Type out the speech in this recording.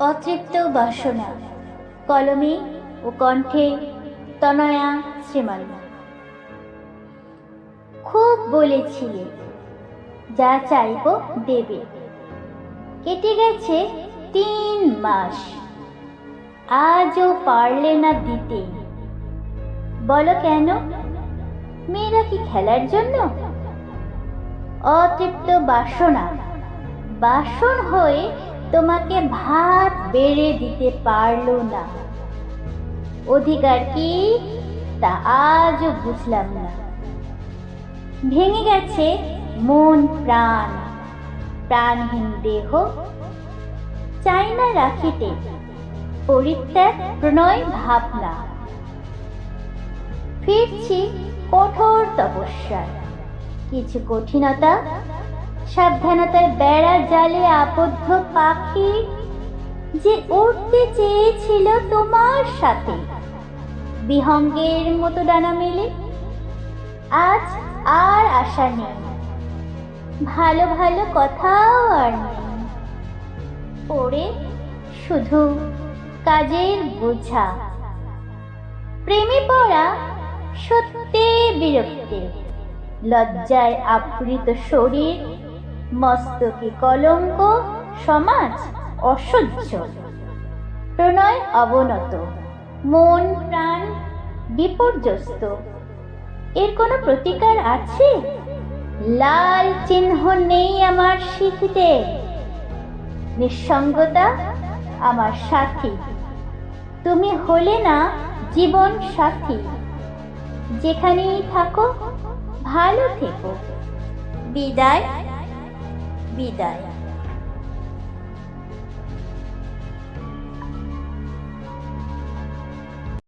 অতৃপ্ত বাসনা। কলমে ও কণ্ঠে তনয়া শ্রীমান খুব বলেছিলে, যা চাইব দেবে। কেটে গেছে তিন মাস। আজও পারলে না দিতে। বলো কেন? মেয়েরা কি খেলার জন্য? অতৃপ্ত বাসনা। বাসন হয়ে তোমাকে ভাত বেড়ে দিতে পারল না। অধিকার কি? তা আজও বুঝলাম না। ভেঙে গেছে মন, প্রাণ। প্রাণহীন দেহ। চাই না রাখিতে। পরিত্যাগ, প্রণয়, ভাবনা। ফিরছি কঠোর তপস্যায়। কিছু কঠিনতা সাবধানতার বেড়া জালে আবদ্ধ পাখি যে উঠতে চেয়েছিল তোমার সাথে। বিহঙ্গের মতো ডানা মেলে আজ আর আশা নেই। ভালো ভালো কথাও আর নেই। পড়ে শুধু কাজের বোঝা। প্রেমে পড়া সত্যি বিরক্তি। লজ্জায় আবৃত শরীর মস্তকে কলঙ্ক, সমাজ অসহ্য। প্রণয় অবনত। মন, প্রাণ বিপর্যস্ত। এর কোনো প্রতিকার আছে? লাল চিহ্ন নেই আমার শিখিতে নিঃসঙ্গতা আমার সাথী। তুমি হলে না জীবন সাথী। যেখানেই থাকো, ভালো থেকো। বিদায়। বিদায়